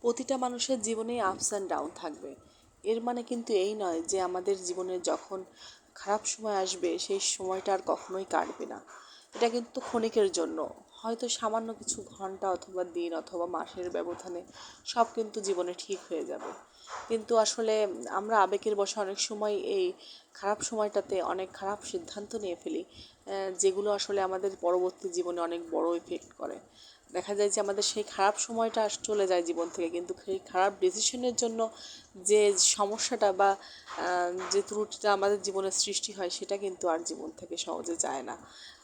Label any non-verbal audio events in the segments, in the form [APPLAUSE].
প্রতিটা মানুষের জীবনেই আপস অ্যান্ড ডাউন থাকবে। এর মানে কিন্তু এই নয় যে আমাদের জীবনে যখন খারাপ সময় আসবে, সেই সময়টা আর কখনোই কাটবে না। এটা কিন্তু ক্ষণিকের জন্য। হয়তো সামান্য কিছু ঘণ্টা অথবা দিন অথবা মাসের ব্যবধানে সব কিন্তু জীবনে ঠিক হয়ে যাবে। কিন্তু আসলে আমরা আবেগের বসে অনেক সময় এই খারাপ সময়টাতে অনেক খারাপ সিদ্ধান্ত নিয়ে ফেলি যেগুলো আসলে আমাদের পরবর্তী জীবনে অনেক বড় ইফেক্ট করে। দেখা যায় যে আমাদের সেই খারাপ সময়টা আস চলে যায় জীবন থেকে। কিন্তু সেই খারাপ ডিসিশনের জন্য যে সমস্যাটা বা যে ত্রুটিটা আমাদের জীবনে সৃষ্টি হয়, সেটা কিন্তু আর জীবন থেকে সহজে যায় না।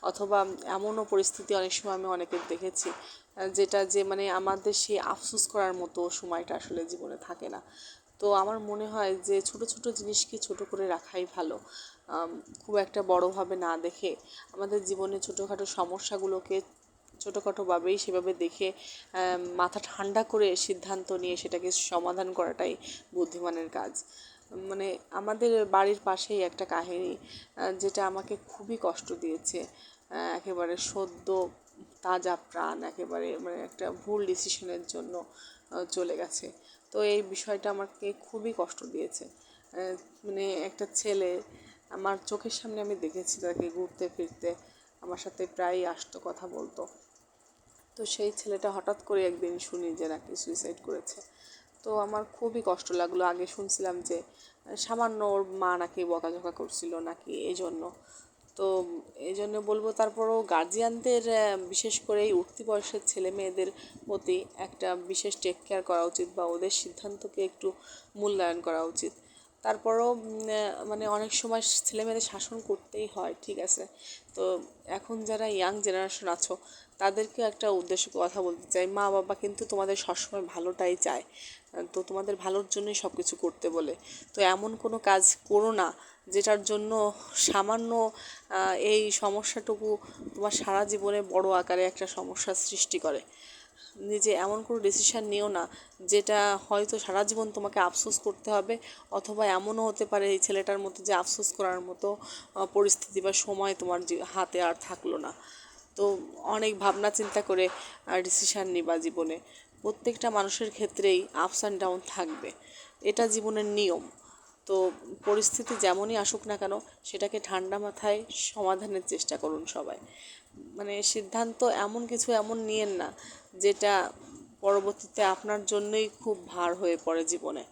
অথবা এমনও পরিস্থিতি অনেক সময় আমি অনেকের দেখেছি যেটা যে মানে আমাদের সেই আফসোস করার মতো সময়টা আসলে জীবনে থাকে না। তো আমার মনে হয় যে ছোট ছোট জিনিসকে ছোট করে রাখাই ভালো। খুব একটা বড়োভাবে না দেখে আমাদের জীবনে ছোটোখাটো সমস্যাগুলোকে ছোটোখাটোভাবেই সেভাবে দেখে মাথা ঠান্ডা করে সিদ্ধান্ত নিয়ে সেটাকে সমাধান করাটাই বুদ্ধিমানের কাজ। মানে আমাদের বাড়ির পাশেই একটা কাহিনী যেটা আমাকে খুবই কষ্ট দিয়েছে। একেবারে সদ্য তাজা প্রাণ, একেবারে মানে একটা ভুল ডিসিশনের জন্য চলে গেছে। তো এই বিষয়টা আমাকে খুবই কষ্ট দিয়েছে। মানে একটা ছেলে, আমার চোখের সামনে আমি দেখেছি তাকে ঘুরতে ফিরতে, আমার সাথে প্রায়ই আসতো, কথা বলতো। তো সেই ছেলেটা হঠাৎ করে একদিন শুনি যে নাকি সুইসাইড করেছে। তো আমার খুবই কষ্ট লাগল। আগে শুনছিলাম যে, সামান্য ওর মা নাকি বকাঝকা করছিল নাকি এই জন্য তো এই জন্য বলব তারপরও গার্জিয়ানদের বিশেষ করে এই উঠতি বয়সের ছেলে মেয়েদের প্রতি একটা বিশেষ টেক কেয়ার করা উচিত বা ওদের সিদ্ধান্তকে একটু মূল্যায়ন করা উচিত। তারপরও মানে অনেক সময় ছেলে মেয়েদের শাসন করতেই হয়, ঠিক আছে? তো এখন যারা ইয়াং জেনারেশন আছো তাদেরকে একটা উদ্দেশ্য কথা বলতে চাই। মা বাবা কিন্তু তোমাদের সবসময় ভালোটাই চায়। তো তোমাদের ভালোর জন্যই সব কিছু করতে বলে। তো এমন কোনো কাজ করো না, যেটার জন্য সামান্য এই সমস্যাটুকু তোমার সারা জীবনে বড় আকারে একটা সমস্যার সৃষ্টি করে। নিজে এমন কোনো ডিসিশান নিও না, যেটা হয়তো সারা জীবন তোমাকে আফসোস করতে হবে, অথবা এমনও হতে পারে এই ছেলেটার মতো যে আফসোস করার মতো পরিস্থিতি বা সময় তোমার হাতে আর থাকল না। তো অনেক ভাবনা চিন্তা করে ডিসিশান নিবা জীবনে। প্রত্যেকটা মানুষের ক্ষেত্রেই আপস অ্যান্ড ডাউন থাকবে। এটা জীবনের নিয়ম। তো পরিস্থিতি যেমনই আসুক না কেন, সেটাকে ঠান্ডা মাথায় সমাধানের চেষ্টা করুন সবাই। মানে সিদ্ধান্ত এমন কিছু এমন নিয়েন না যেটা পরবর্তীতে আপনার জন্যই খুব ভার হয়ে পড়ে জীবনে।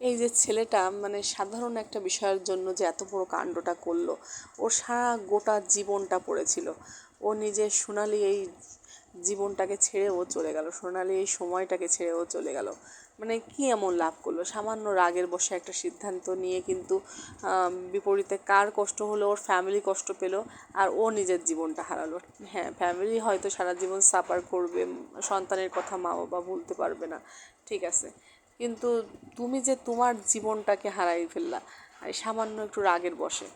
এই যে ছেলেটা মানে সাধারণ একটা বিষয়ের জন্য যে এত বড় কাণ্ডটা করল ওর সারা গোটা জীবনটা পড়েছিল। ও নিজের সোনালি এই জীবনটাকে ছেড়ে ও চলে গেল, সোনালি এই সময়টাকে ছেড়ে ও চলে গেল। মানে কি এমন লাভ করল? সামান্য রাগের বসে একটা সিদ্ধান্ত নিয়ে কিন্তু বিপরীতে কার কষ্ট হলো? ওর ফ্যামিলি কষ্ট পেল আর ও নিজের জীবনটা হারালো। হ্যাঁ ফ্যামিলি হয়তো সারা জীবন সাফার করবে, সন্তানের কথা মা বাবা ভুলতে পারবে না। ঠিক আছে। কিন্তু তুমি যে তোমার জীবনটাকে হারাই ফেললা সামান্য একটু রাগের বসে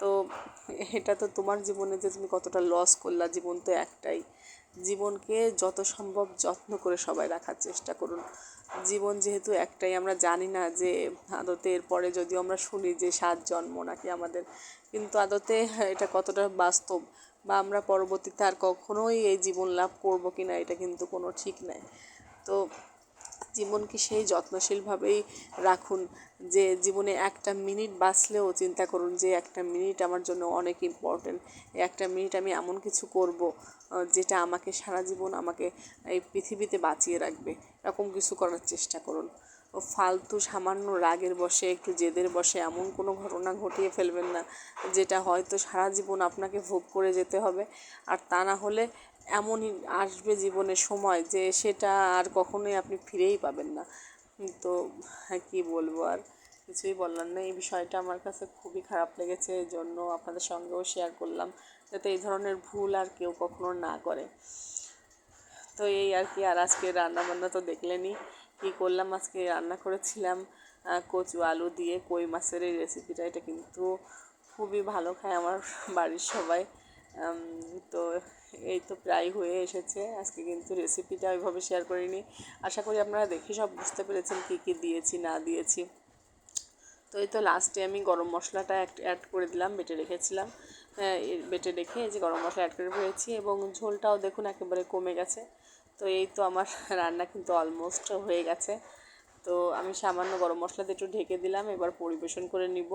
তো এটা তো তোমার জীবনে যে তুমি কতটা লস করলা, জীবন তো একটাই। জীবনকে যত সম্ভব যত্ন করে সবাই রাখার চেষ্টা করুন। জীবন যেহেতু একটাই, আমরা জানি না যে আদতে এরপরে যদিও আমরা শুনি যে সাত জন্ম নাকি আমাদের, কিন্তু আদতে এটা কতটা বাস্তব বা আমরা পরবর্তীতে আর কখনোই এই জীবন লাভ করব কি না এটা কিন্তু কোনো ঠিক নাই। তো জীবনকে সেই যত্নশীলভাবেই রাখুন, যে জীবনে একটা মিনিট বাঁচলেও চিন্তা করুন যে একটা মিনিট আমার জন্য অনেক ইম্পর্টেন্ট এই একটা মিনিট আমি এমন কিছু করব যেটা আমাকে সারা জীবন আমাকে এই পৃথিবীতে বাঁচিয়ে রাখবে। এরকম কিছু করার চেষ্টা করুন। ও ফালতু সামান্য রাগের বসে একটু জেদের বসে এমন কোনো ঘটনা ঘটিয়ে ফেলবেন না, যেটা হয়তো সারা জীবন আপনাকে ভোগ করে যেতে হবে। আর তা না হলে এমনই আসবে জীবনে সময় যে সেটা আর কখনোই আপনি ফিরেই পাবেন না। তো হ্যাঁ কী বলব আর? কিছুই বললাম না এই বিষয়টা আমার কাছে খুবই খারাপ লেগেছে, এই জন্য আপনাদের সঙ্গেও শেয়ার করলাম। যাতে এই ধরনের ভুল আর কেউ কখনো না করে। তো এই আর কি, আর আজকে রান্নাবান্না তো দেখলেনি কী করলাম? আজকে রান্না করেছিলাম কচু আলু দিয়ে কই মাছের এই রেসিপিটা এটা কিন্তু খুবই ভালো খায় আমার বাড়ির সবাই। তো এই তো প্রায় হয়ে এসেছে। আজকে কিন্তু রেসিপিটা ওইভাবে শেয়ার করিনি। আশা করি আপনারা দেখে সব বুঝতে পেরেছেন কী কী দিয়েছি, না দিয়েছি। তো এই তো লাস্টে আমি গরম মশলাটা অ্যাড করে দিলাম, বেটে রেখেছিলাম। বেটে রেখে এই যে গরম মশলা অ্যাড করে ফেলেছি এবং ঝোলটাও দেখুন একেবারে কমে গেছে। তো এই তো আমার [LAUGHS] রান্না কিন্তু অলমোস্ট হয়ে গেছে। তো আমি সামান্য গরম মশলা দিয়ে একটু ঢেকে দিলাম, এবার পরিবেশন করে নিব।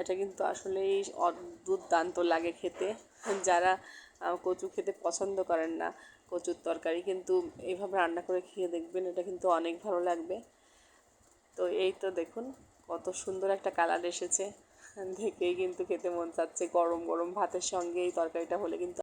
এটা কিন্তু আসলেই দুর্দান্ত লাগে খেতে। যারা কচু খেতে পছন্দ করেন না, কচুর তরকারি কিন্তু এইভাবে রান্না করে খেয়ে দেখবেন, এটা কিন্তু অনেক ভালো লাগবে। তো এই তো দেখুন, কত সুন্দর একটা কালার এসেছে। দেখেই কিন্তু খেতে মন চাচ্ছে গরম গরম ভাতের সঙ্গে এই তরকারিটা হলে কিন্তু